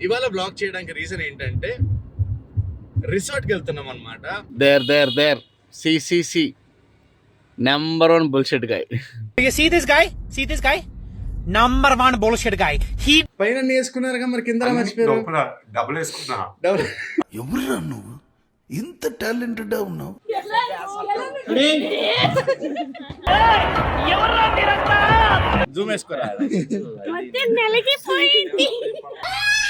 ఇవాళ బ్లాగ్ చేయడానికి రీజన్ ఏంటంటే రిసార్ట్కి వెళ్తున్నాం అనమాట there there there CCC number one bullshit guy see this guy? See this guy? Number one bullshit guy. He పైన వేసుకున్నారుగా మరి కింద మర్చిపోయారు. డబ్బులు వేసుకున్నా. డబుల్ ఎవరురా నువ్వు? ఇంత టాలెంటెడ్ ఉన్నావు. జూమ్ వేసుకోరా? నెలకి పోయింది.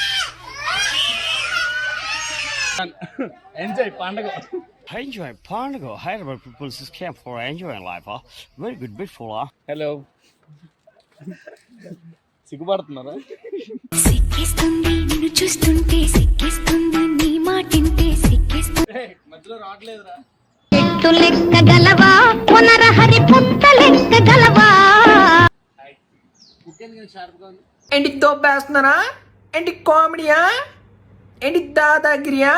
ఎంజాయ్ పండగ Enjoy Parnago. Hyderabad people just came for enjoying life, huh? Very good, beautiful, huh? Hello సిగ్గుపడుతున్నారా? సిక్కిస్తుంది నిన్ను చూస్తుంటే సిక్కిస్తుంది నీ మాటింటే సిక్కిస్తుంది మధ్యలో రావట్లేదురా. చెట్టు లెక్క గలవా పునరహరి పుట్ట లెక్క గలవా? ఏంటి దోపేస్తున్నారా ఏంటి కామెడీయా? ఏంటి దాదాగిరియా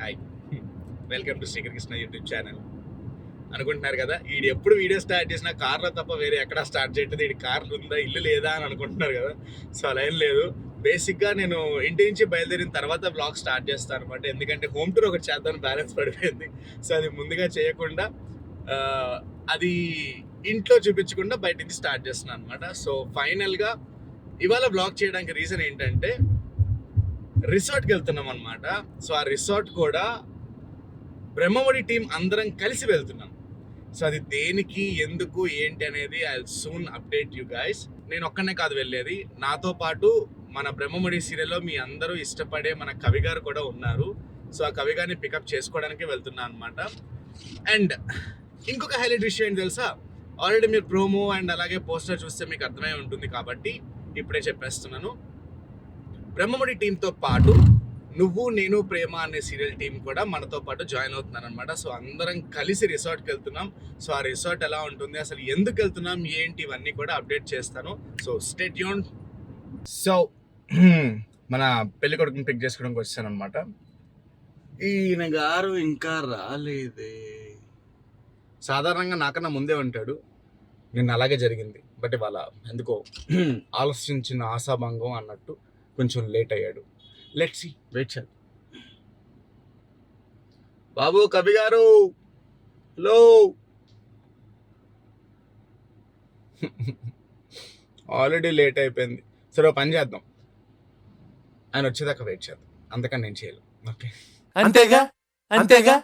hi welcome to Srikrishna YouTube channel అనుకుంటున్నారు కదా వీడు ఎప్పుడు వీడియో స్టార్ట్ చేసినా కార్లో తప్ప వేరే ఎక్కడ స్టార్ట్ చేయట్లేదు. వీడి కార్లు ఉందా ఇల్లు లేదా అని అనుకుంటున్నారు కదా. సో అలా ఏం లేదు. బేసిక్గా నేను ఇంటి నుంచి బయలుదేరిన తర్వాత బ్లాగ్ స్టార్ట్ చేస్తాను అనమాట ఎందుకంటే హోమ్ టూర్ ఒకటి చేద్దాం బ్యాలెన్స్ పడిపోయింది. సో అది ముందుగా చేయకుండా అది ఇంట్లో చూపించకుండా బయటికి స్టార్ట్ చేస్తున్నాను అనమాట సో ఫైనల్గా ఇవాళ బ్లాగ్ చేయడానికి రీజన్ ఏంటంటే రిసార్ట్కి వెళ్తున్నాం అనమాట సో ఆ రిసార్ట్ కూడా బ్రహ్మముడి టీం అందరం కలిసి వెళ్తున్నాం. సో అది దేనికి ఎందుకు ఏంటి అనేది I soon update you guys నేను ఒక్కనే కాదు వెళ్ళేది. నాతో పాటు మన బ్రహ్మముడి సీరియల్లో మీ అందరూ ఇష్టపడే మన కవి గారు కూడా ఉన్నారు. సో ఆ కవి గారిని పికప్ చేసుకోవడానికి వెళ్తున్నా అనమాట అండ్ ఇంకొక హైలైట్ విషయం ఏంటి తెలుసా? ఆల్రెడీ మీరు ప్రోమో అండ్ అలాగే పోస్టర్ చూస్తే మీకు అర్థమై ఉంటుంది కాబట్టి ఇప్పుడే చెప్పేస్తున్నాను. బ్రహ్మముడి టీంతో పాటు నువ్వు నేను ప్రేమ అనే సీరియల్ టీం కూడా మనతో పాటు జాయిన్ అవుతున్నాను అనమాట సో అందరం కలిసి రిసార్ట్కి వెళ్తున్నాం. సో ఆ రిసార్ట్ ఎలా ఉంటుంది అసలు ఎందుకు వెళ్తున్నాం ఏంటి ఇవన్నీ కూడా అప్డేట్ చేస్తాను. సో స్టేట్ యూన్ సో మన పెళ్ళి కొడుకుని పిక్ చేసుకోవడానికి వచ్చాను అనమాట ఈయన గారు ఇంకా రాలేదే. సాధారణంగా నాకన్నా ముందే ఉంటాడు నిన్న అలాగే జరిగింది. బట్ ఇవాళ ఎందుకో ఆలోచించిన ఆశాభంగం అన్నట్టు కొంచెం లేట్ అయ్యాడు. లెట్ సి వెయిట్ చేద్దాం బాబు కవి గారు! హలో ఆల్రెడీ లేట్ అయిపోయింది. సరే పని చేద్దాం. ఆయన వచ్చేదాకా వెయిట్ చేద్దాం. అందుకని నేను చేయలేను. ఓకే అంతేగా? అంతేగా?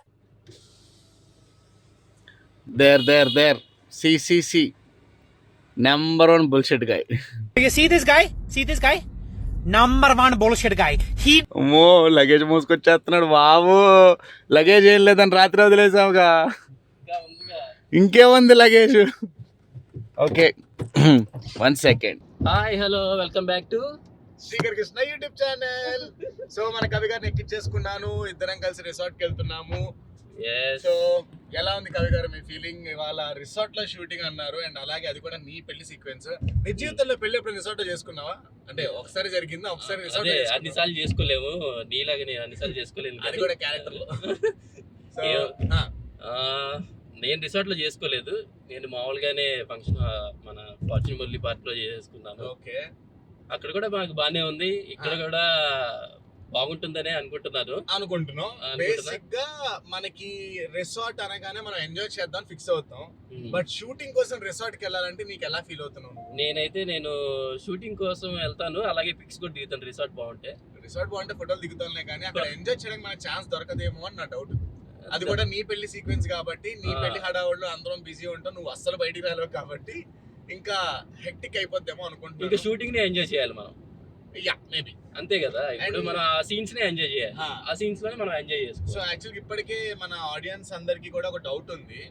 There there there CCC number one bullshit guy you see this guy? See this guy? Number one bullshit guy. He అమ్మో లగేజ్ మోసుకొచ్చేస్తున్నాడు బాబు. లగేజ్ ఏం లేదని రాత్రి వదిలేసావుగా. ఇంకేముంది luggage okay one second hi hello welcome back to Srikar Krishna YouTube channel so మన కవి గారిని ఎక్కించేసుకున్నాను ఇద్దరం కలిసి రిసార్ట్కి వెళ్తున్నాము. సో ఎలా ఉంది కవి గారు మీ ఫీలింగ్ ఇవాళ రిసార్ట్లో షూటింగ్ అన్నారు అండ్ అలాగే అది కూడా నీ పెళ్ళి సీక్వెన్స్ నీ జీవితంలో పెళ్ళి ఎప్పుడు రిసార్ట్లో చేసుకున్నావా? అంటే ఒకసారి జరిగిందా? ఒకసారి రిసార్ట్ అదే అన్నిసార్లు చేసుకోలేము. నీలాగా నేను అన్నిసార్లు చేసుకోలేను అది. కూడా క్యారెక్టర్లో. సో నేను రిసార్ట్లో చేసుకోలేదు. నేను మామూలుగానే ఫంక్షన్ మన ఫార్చ్యూన్ మురళి పార్క్లో చేసుకున్నాను. ఓకే అక్కడ కూడా మాకు బానే ఉంది. ఇక్కడ ఆ. కూడా బాగుంటుందనే అనుకుంటున్నాను అనుకుంటున్నాం. అనుకుంటున్నా. బేసిక్గా మనకి రిసార్ట్ అనగానే మనం ఎంజాయ్ చేద్దాం ఫిక్స్ అవుతాం. బట్ షూటింగ్ కోసం రిసార్ట్కి వెళ్ళాలంటే నీకు ఎలా ఫీల్ అవుతున్నావు? నేనైతే నేను షూటింగ్ కోసం వెళ్తాను. అలాగే పిక్స్ కూడా దిగుతాను రిసార్ట్ బాగుంటే. రిసార్ట్ బాగుంటే ఫోటోలు దిగుతాంలే కానీ అక్కడ ఎంజాయ్ చేయడానికి మనకు ఛాన్స్ దొరకదేమో అని నా డౌట్. అది కూడా నీ పెళ్ళి సీక్వెన్స్ కాబట్టి నీ. పెళ్ళి హడావుడిలో అందరం బిజీ ఉంటాం నువ్వు అస్సలు బయటికి రాలేవు కాబట్టి ఇంకా హెక్టిక్ అయిపోద్దేమో ఇంకా అనుకుంటున్నాను. షూటింగ్ నే ఎంజాయ్ చేయాలి మనం. యా మేబీ అంతే కదా. ఇప్పుడు మనం సీన్స్ నే ఎంజాయ్ చేయాలి. ఆ. సీన్స్లోనే మనం ఎంజాయ్ సో చేసుకోవాలి యాక్చువల్గా ఇప్పటికే మన ఆడియన్స్ అందరికి కూడా ఒక డౌట్ ఉంది.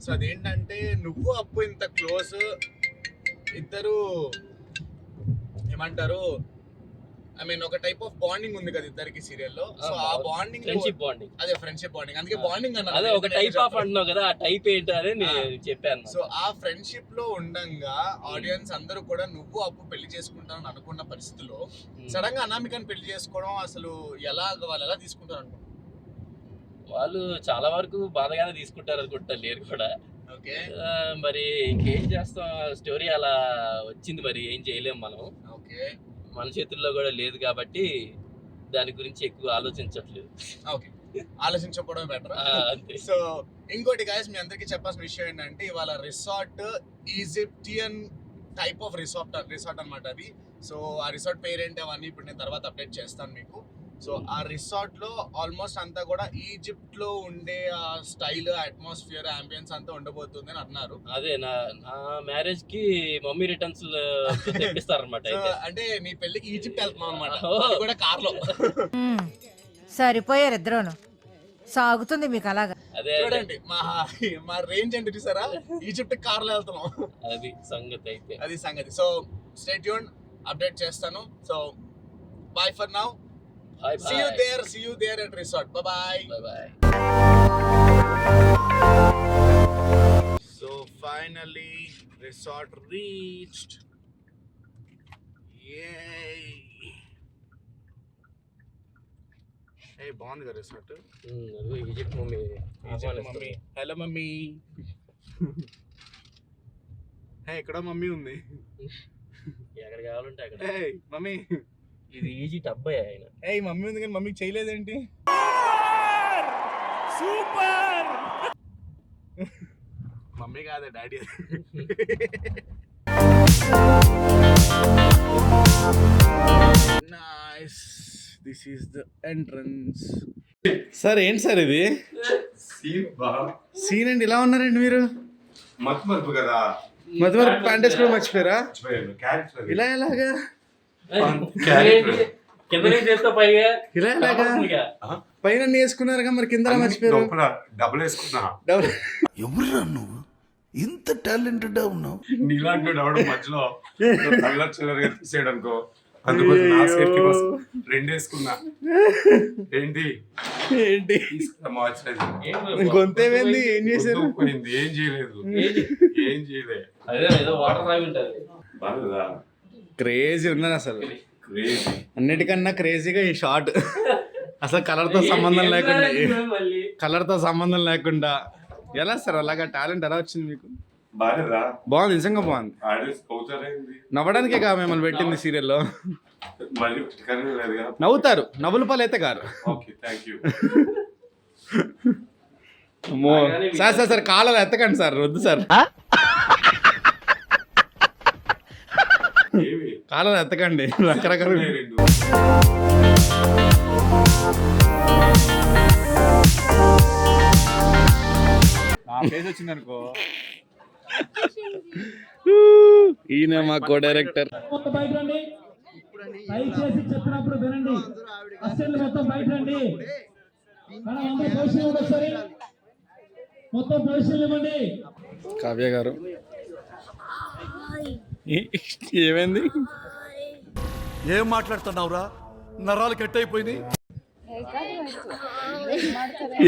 సో అదేంటంటే నువ్వు అప్పు ఇంత క్లోజ్ ఇద్దరు ఏమంటారు ఐ మీన్ ఒక టైప్ ఆఫ్ బాండింగ్ ఉంది కదా ఇద్దరికి సీరియల్లో సో ఆ బాండింగ్ ఫ్రెండ్షిప్ బాండింగ్ అదే ఫ్రెండ్షిప్ బాండింగ్ అందుకే బాండింగ్ అన్న అదే ఒక టైప్ ఆఫ్ అంటున్నావు కదా ఆ టైప్ ఏంటి అని నేను చెప్పాను సో ఆ ఫ్రెండ్షిప్లో ఉండంగా ఆడియన్స్ అందరూ కూడా నువ్వు అప్పు పెళ్ళి చేసుకుంటానని అనుకున్న పరిస్థితిలో ఉమ్. సడన్గా అనామికని పెళ్ళి చేసుకోవడం అసలు ఎలా వాళ్ళు ఎలా తీసుకుంటారు అనుకుంటున్నారు వాళ్ళు చాలా వరకు బాధగానే తీసుకుంటారు అనుకుంటా లేరు కూడా. మరి ఇంకేం చేస్తాం? స్టోరీ అలా వచ్చింది మరి ఏం చేయలేం మనం. ఓకే. మన చేతుల్లో కూడా లేదు కాబట్టి దాని గురించి ఎక్కువ ఆలోచించట్లేదు. ఓకే. ఆలోచించకపోవడం బెటర్? సో ఇంకోటి గాయస్ మీ అందరికీ చెప్పాల్సిన విషయం ఏంటంటే ఇవాళ resort Egyptian type of resort resort అన్నమాట అది. సో ఆ రిసార్ట్ పేరేంటి అవన్నీ ఇప్పుడు నేను తర్వాత అప్డేట్ చేస్తాను మీకు. సో ఆ రిసార్ట్లో ఆల్మోస్ట్ అంతా కూడా ఈజిప్ట్లో ఉండే ఆ స్టైల్ అట్మాస్ఫియర్ అంబియన్స్ అంతా ఉండబోతుంది అని అన్నారు అదే నా నా మ్యారేజ్కి మమ్మీ రిటర్న్స్ తెప్పిస్తారనమాట సో అయితే. అంటే నీ పెళ్ళికి ఈజిప్ట్ వెళ్తున్నాం అనమాట కూడా కార్లో సరిపోయారు ఇద్దరును. సాగుతుంది మీకు అలాగా. అదే చూడండి మా మా రేంజ్ ఏంటి చూసారా? ఈజిప్ట్ కార్లో వెళ్తున్నాం. అది సంగతి అయితే. అది సంగతి. సో స్టేట్ యూన్ అప్డేట్ చేస్తాను. So bye for now bye see you there see you there at resort bye bye bye so finally resort reached ఏ బాగుంది కదా resort Egypt mummy. Mummy. Hello mummy. Hey ఇక్కడ మమ్మీ ఉంది. ఎక్కడ కావాలంటే అక్కడ. మమ్మీ. ఇది ఈజిప్ట్ అబ్బాయి ఆయన. ఏ మమ్మీ ఉంది కానీ మమ్మీకి చేయలేదేంటి? మమ్మీ కాదే daddy nice this is the entrance sir ఏంటి సార్ ఇది? సీన్ అండి ఇలా ఉన్నారండి మీరు? మత్తు మరుపు కదా. మధ్య వరకు ప్యాంట్ వేసుకోవడం మర్చిపోయారా. ఇలా ఎలాగా. కింద నుంచి చేస్తా పైగా ఇలా ఎలాగా ఇక. పైన అన్ని వేసుకున్నారుగా మరి కింద మర్చిపోయారు. డబ్బులు వేసుకున్నా. ఎవరురా నువ్వు? ఇంత టాలెంటెడ్ ఉన్నావు? నీలాంటి మధ్యలో తీసేయడం అనుకో అందుకోసం నా సేఫ్టీ కోసం రెండు వేసుకున్నా. ఏంటి? గొంతేమైంది ఏం చేశారు? పోయింది ఏం చేయలేదు. ఏం చేయలే. అదే ఏదో వాటర్ తాగి ఉంటుంది. బాగా క్రేజీ ఉన్నది అసలు. క్రేజీ అన్నిటికన్నా క్రేజీగా ఈ షార్ట్ అసలు కలర్తో సంబంధం లేకుండా మళ్ళీ? కలర్తో సంబంధం లేకుండా. ఎలా సార్ అలాగా టాలెంట్ ఎలా వచ్చింది మీకు? బాగా బాగుంది నిజంగా బాగుంది. నవ్వడానికే కా మిమ్మల్ని పెట్టింది సీరియల్లో. నవ్వుతారు నవ్వుల పాలు అయితే గారు ఓకే థ్యాంక్ యూ. అమ్మో. సార్ సార్ సార్ కాలలో ఎత్తకండి సార్ వద్దు సార్. కాలలో ఎత్తకండి. రకరకాల రెండు. ఈయన మా కో డైరెక్టర్ దయచేసి చెప్పినప్పుడు వినండి. అసెంబ్లీ మొత్తం బయట రండి. మనం అందరూ పొజిషన్ ఇవ్వండి ఒకసారి. మొత్తం పొజిషన్ ఇవ్వండి కావ్య గారు. ఏమైంది? ఏం మాట్లాడుతున్నావురా? నరాలు కట్ అయిపోయినాయి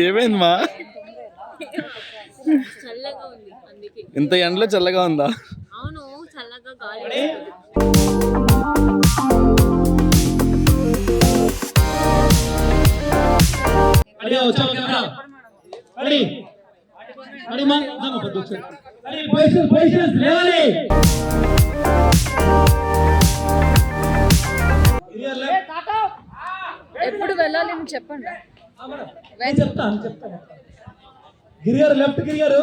ఏమైంది మా? చల్లగా ఉంది అందుకే ఇంత ఎండలో చల్లగా ఉందా? అవును చల్లగా గాలి వచ్చావు కెమెరా. మా పొజిషన్ లేవాలి. ఎప్పుడు వెళ్ళాలి అని చెప్పండి. నేను చెప్తాను చెప్తాను గిరిగారు లెఫ్ట్ గిరిగారు?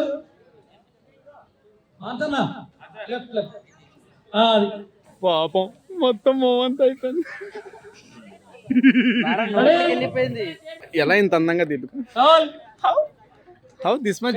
అంతన్నా లెఫ్ట్ లెఫ్ట్ పాపం మొత్తం మోవంత అయిపోయింది. ఎలా ఇంత అందంగా Deepika all how this much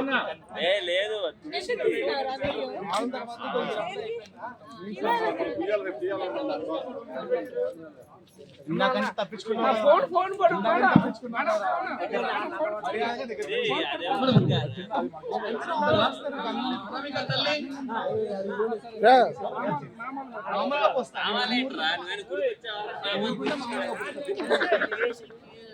Anamika Kalyana Anamika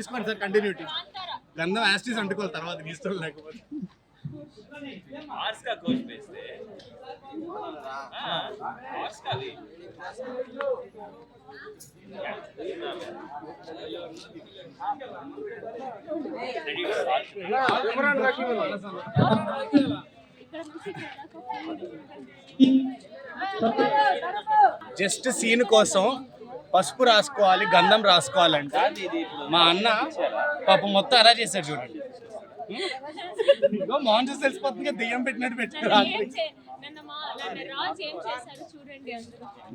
తీసుకోండి సార్ కంటిన్యూటీ గంధం యాస్టీస్ అంటుకోవాలి తర్వాత గీస్తాం లేకపోతే. జస్ట్ సీన్ కోసం పసుపు రాసుకోవాలి గంధం రాసుకోవాలంట. మా అన్న పాప మొత్తం అలా చేశాడు చూడండి. మోహన్ చూసి తెలిసిపోతుంది దెయ్యం పెట్టినట్టు పెట్టారు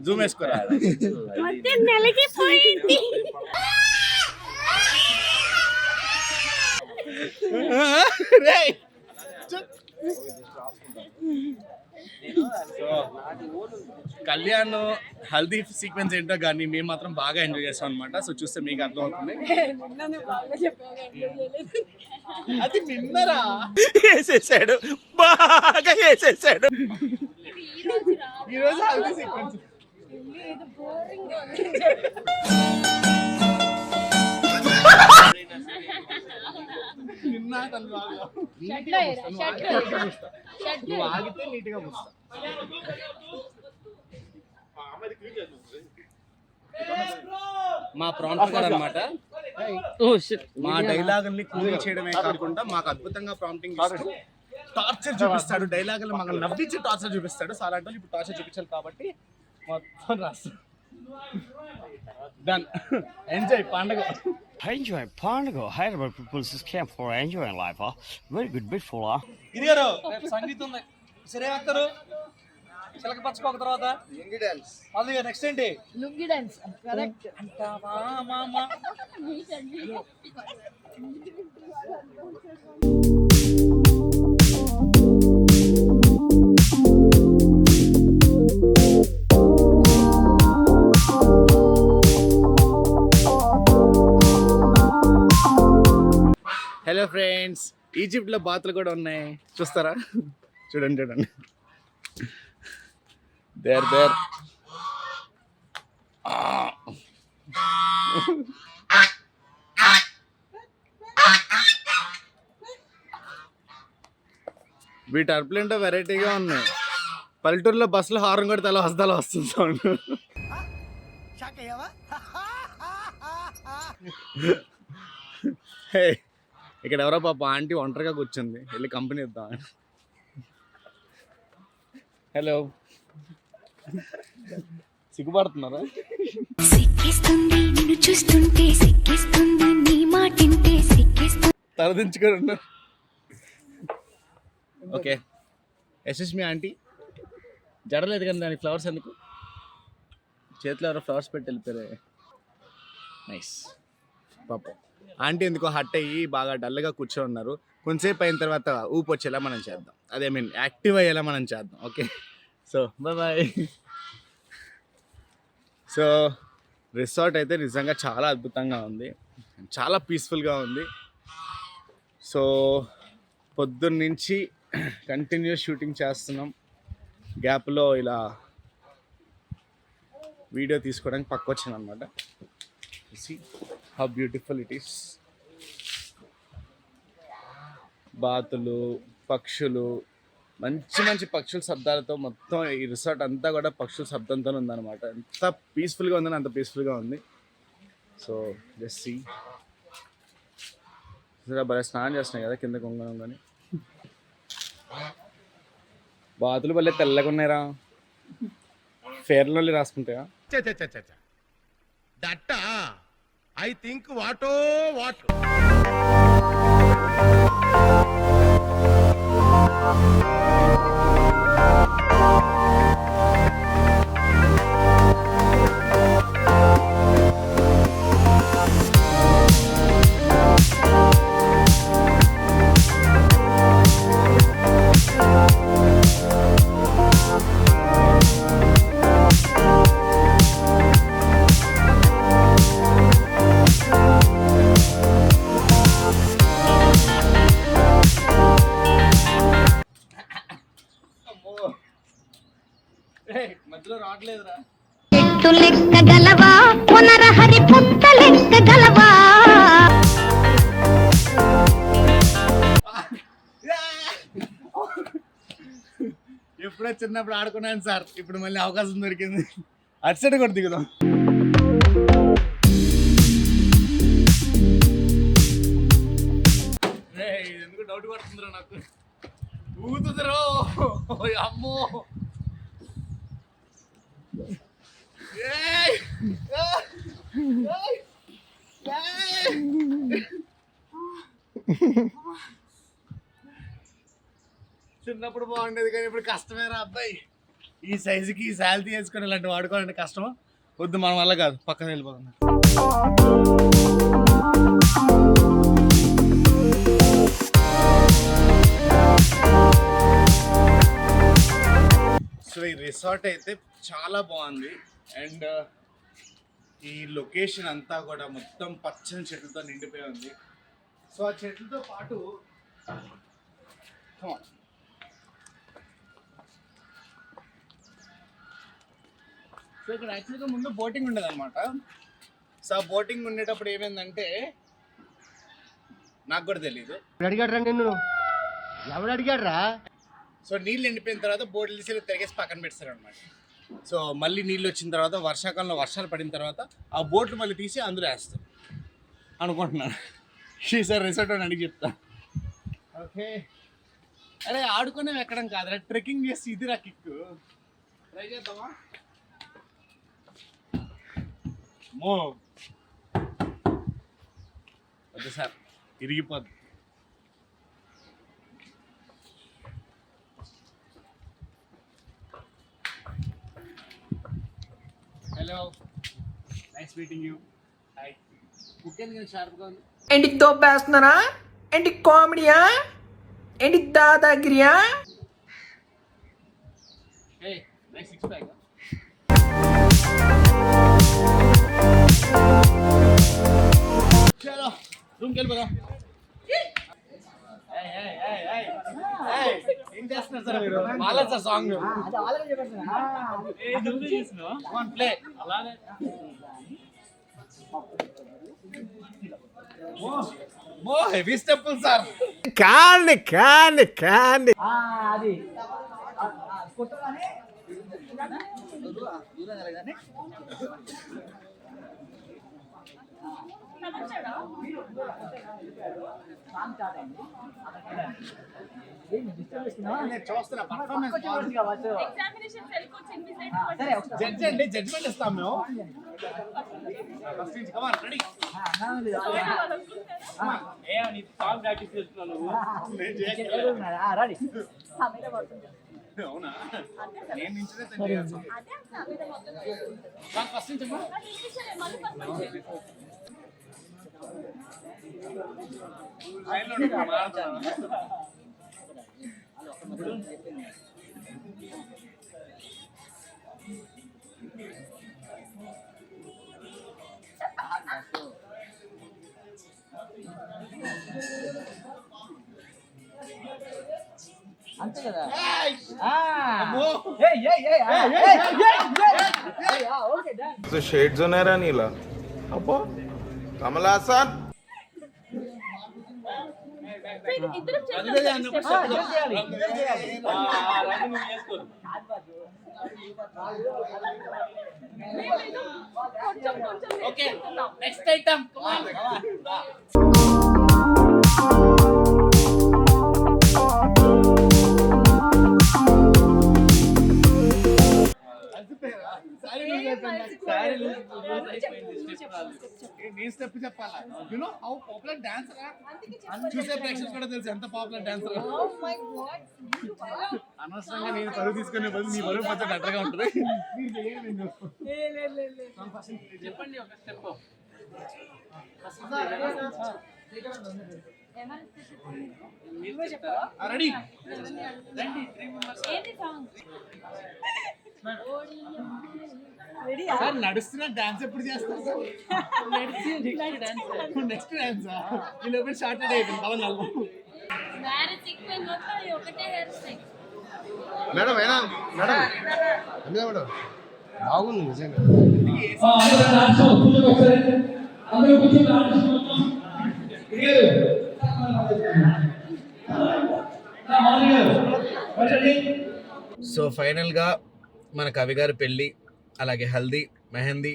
జూమ్ వేసుకోరా. సో, కళ్యాణ్ హల్దీ సీక్వెన్స్ ఏంటో కానీ మేము మాత్రం బాగా ఎంజాయ్ చేస్తాం అనమాట సో చూస్తే మీకు అర్థం అవుతుంది అది నిన్నరా? వేసేసాడు బాగా వేసేసాడు ఈ రోజు రా ఈ రోజు హల్దీ సీక్వెన్స్ ఇది బోరింగ్ నిన్న తను బాగా నువ్వు ఆగితే నీట్గా ముస్తా మా ప్రాంప్టర్ గారు అనమాట మా డైలాగుల్ని కూల్ చేయడమే కాకుండా మాకు అద్భుతంగా ప్రాంప్టింగ్ ఇస్తూ టార్చర్ చూపిస్తాడు. డైలాగులు మాకు నవ్వించి టార్చర్ చూపిస్తాడు. సో అలాంటి వాళ్ళు ఇప్పుడు టార్చర్ చూపించాలి కాబట్టి మొత్తం రాస్తాడు. డన్ ఎంజాయ్ పండగ. Is camp for enjoying life, huh? Very good bit for huh? ఇది గారు రేపు సంగీతం ఉంది సరే వస్తారు చిలక పచ్చుకోక తర్వాత అది నెక్స్ట్ ఏంటి లుంగి డాన్స్ కరెక్ట్ అంటావా మామ ఫ్రెండ్స్ ఈజిప్ట్లో బాతులు కూడా ఉన్నాయి. చూస్తారా? చూడండి చూడండి. దేర్ దేర్ వీటి అరుపులేంటో వెరైటీగా ఉన్నాయి. పల్లెటూరులో బస్సులో హారం కొడితే అలా వస్తా అలా వస్తుంది సౌండ్. హే, ఇక్కడ ఎవరో పాప ఆంటీ ఒంటరిగా కూర్చుంది. వెళ్ళి కంపెనీ ఇద్దాం. హలో. సిగ్గుపడుతున్నారా? సిక్కిస్తుంది నిన్ను చూస్తుంటే సిక్కిస్తుంది నీ మాటింటే సిక్కిస్తుంది తలదించుకొని ఉన్నారు. ఓకే. ఎస్ఎస్ మీ ఆంటీ. జడలేదు కానీ దానికి ఫ్లవర్స్ ఎందుకు? చేతిలో ఎవరో ఫ్లవర్స్ పెట్టి వెళ్ళిపోయారు. నైస్. పాపం. ఆంటీ ఎందుకో హట్ అయ్యి బాగా డల్గా కూర్చొని ఉన్నారు కొంతసేపు అయిన తర్వాత ఊపు వచ్చేలా మనం చేద్దాం. అదే మీన్ యాక్టివ్ అయ్యేలా మనం చేద్దాం. Okay? So bye. Bye so resort అయితే నిజంగా చాలా అద్భుతంగా ఉంది. చాలా పీస్ఫుల్గా ఉంది. సో పొద్దున్న నుంచి కంటిన్యూస్ షూటింగ్ చేస్తున్నాం. గ్యాప్లో ఇలా వీడియో తీసుకోవడానికి పక్క వచ్చాను అనమాట see how beautiful it is బాతులు పక్షులు మంచి మంచి పక్షుల శబ్దాలతో మొత్తం ఈ రిసార్ట్ అంతా కూడా పక్షుల శబ్దంతో ఉందన్నమాట. ఎంత పీస్ఫుల్గా ఉందని అంత పీస్ఫుల్గా ఉంది. సో జస్ట్ సీ భలే స్నానం చేస్తున్నాయి కదా కింద కొంగనం కానీ బాతులు భలే తెల్లగా ఉన్నాయిరా. ఫేర్లో రాసుకుంటాయా? దట్టా? ఐ థింక్ వాటో వాట్ చెట్టు లెక్క గలవా? పునరహరి పుట్ట లెక్క గలవా? ఎప్పుడో చిన్నప్పుడు ఆడుకున్నాను సార్. ఇప్పుడు మళ్ళీ అవకాశం దొరికింది. అటు సైడ్ కూడా దిగుదాం. ఎందుకు డౌట్ పడుతుందిరా నాకు? ఊగుతుందిరో ఓయ్ అమ్మో! చిన్నప్పుడు బాగుండేది కానీ ఇప్పుడు కష్టమేరా అబ్బాయి. ఈ సైజుకి ఈ శాలరీ వేసుకొని ఇలాంటి వాడుకోవాలంటే కష్టం వద్దు మన వల్ల కాదు. పక్కన వెళ్ళిపోతున్నా సో ఈ రిసార్ట్ అయితే చాలా బాగుంది. అండ్ ఈ లొకేషన్ అంతా కూడా మొత్తం పచ్చని చెట్లతో నిండిపోయి ఉంది. సో ఆ చెట్లతో పాటు. సో ఇక్కడ యాక్చువల్గా ముందు బోటింగ్ ఉండేది అనమాట సో ఆ బోటింగ్ ఉండేటప్పుడు ఏమైందంటే నాకు కూడా తెలియదు అడిగాడ్రా నిన్ను? ఎవడు అడిగాడ్రా సో నీళ్ళు ఎండిపోయిన తర్వాత బోట్లు తీసి తిరిగేసి పక్కన పెడతారు అనమాట సో మళ్ళీ నీళ్ళు వచ్చిన తర్వాత వర్షాకాలంలో వర్షాలు పడిన తర్వాత ఆ బోట్లు మళ్ళీ తీసి అందులో వేస్తారు. అనుకుంటున్నాను. ఈసారి రిసార్ట్ అని అడిగి చెప్తా. ఓకే. అరే ఆడుకునే ఎక్కడం కాదురా. ట్రెక్కింగ్ చేసి ఇది రా కిక్ ట్రై చేద్దామా? మో వద్దు sir. ఇరిగిపోద్ది. Hello nice meeting you hi ఎందుకు షార్ప్గా ఉంది. ఏంటి దోపేస్తున్నారా ఏంటి కామెడీయా? ఏంటి దాదాగిరియా? హే నైస్ సిక్స్ ప్యాక్ ఏం చేస్తున్నారు సార్ మీరు వాళ్ళ సార్ సాంగ్ ప్లే మో హెవీ స్టెప్పులు సార్ కాండి కాండి కాండి ఇన్విజిలేటర్ జడ్జ్ అండి జడ్జ్మెంట్ ఇస్తాం మేము. అవునా? నేను నించునే తండ్రి చేస్తాను ఫస్ట్ నుంచి అమ్మా. షేడ్స్ ఉన్నారా నీలా అబ్బో కమలాసన్ ఇద్దరం ఓకే నెక్స్ట్ ఐటమ్ నేను స్టెప్ చెప్పాలా? You know how popular dancer చూసే ప్రేక్షకులు కూడా తెలుసు ఎంత పాపులర్ డాన్సర్ అనవసరంగా నేను పరువు తీసుకునే బదులు నీ పరువు కొంచెం బెటర్గా ఉంటుంది. చెప్పండి ఒక స్టెప్ ఆ, రెడీ. ఏంటి సాంగ్? సార్ నడుస్తున్న డాన్స్ ఎప్పుడు చేస్తారు సార్? నెక్స్ట్ డాన్స్ ఈ లోపల షార్ట్ అయిపోయింది పవన్ నల్లు మేడం మేడం. Madam madam? బాగుంది నిజంగా. సో ఫైనల్గా మన కవి గారి పెళ్ళి అలాగే హల్దీ మెహందీ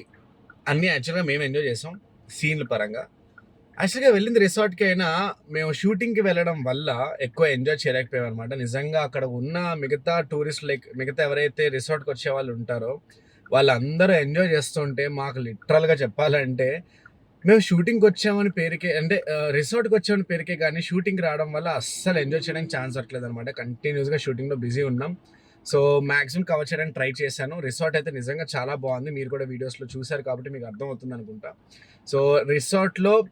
అన్నీ యాక్చువల్గా మేము ఎంజాయ్ చేసాం సీన్ల పరంగా. యాక్చువల్గా వెళ్ళింది రిసార్ట్కి అయినా మేము షూటింగ్కి వెళ్ళడం వల్ల ఎక్కువ ఎంజాయ్ చేయలేకపోయాం అనమాట నిజంగా అక్కడ ఉన్న మిగతా టూరిస్ట్ లైక్ మిగతా ఎవరైతే రిసార్ట్కి వచ్చే వాళ్ళు ఉంటారో వాళ్ళందరూ ఎంజాయ్ చేస్తుంటే మాకు లిటరల్గా చెప్పాలంటే మేము షూటింగ్కి వచ్చామని పేరుకే అంటే రిసార్ట్కి వచ్చామని పేరుకే కానీ షూటింగ్కి రావడం వల్ల అస్సలు ఎంజాయ్ చేయడానికి ఛాన్స్ దొరకలేదు అనమాట కంటిన్యూస్గా షూటింగ్లో బిజీ ఉన్నాం. సో మ్యాక్సిమం కవర్ చేయడానికి ట్రై చేశాను. రిసార్ట్ అయితే నిజంగా చాలా బాగుంది. మీరు కూడా వీడియోస్లో చూశారు కాబట్టి మీకు అర్థమవుతుంది అనుకుంటా. సో రిసార్ట్లో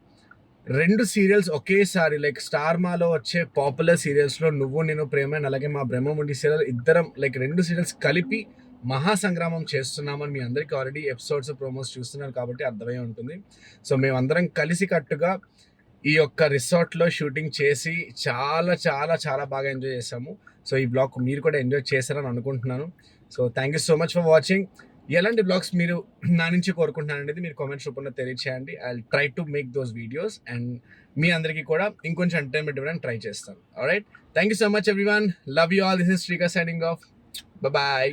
రెండు సీరియల్స్ ఒకేసారి లైక్ స్టార్ మాలో వచ్చే పాపులర్ సీరియల్స్లో నువ్వు నేను ప్రేమ అలాగే మా బ్రహ్మముండి సీరియల్ ఇద్దరం లైక్ రెండు సీరియల్స్ కలిపి మహాసంగ్రామం చేస్తున్నామని మీ అందరికీ ఆల్రెడీ ఎపిసోడ్స్ ప్రోమోస్ చూస్తున్నారు కాబట్టి అర్థమై ఉంటుంది. సో మేమందరం కలిసి కట్టుగా ఈ యొక్క రిసార్ట్లో షూటింగ్ చేసి చాలా చాలా చాలా బాగా ఎంజాయ్ చేసాము సో ఈ బ్లాగ్ మీరు కూడా ఎంజాయ్ చేశారని అనుకుంటున్నాను. So thank you so much for watching ఎలాంటి బ్లాగ్స్ మీరు నా నుంచి కోరుకుంటున్నాను అనేది మీరు కామెంట్స్ రూపంలో తెలియచేయండి. I try to make those videos and మీ అందరికీ కూడా ఇంకొంచెం ఎంటర్టైన్మెంట్ ఇవ్వడానికి ట్రై చేస్తాను. Right thank you so much everyone love you all this is Sreeka signing off bye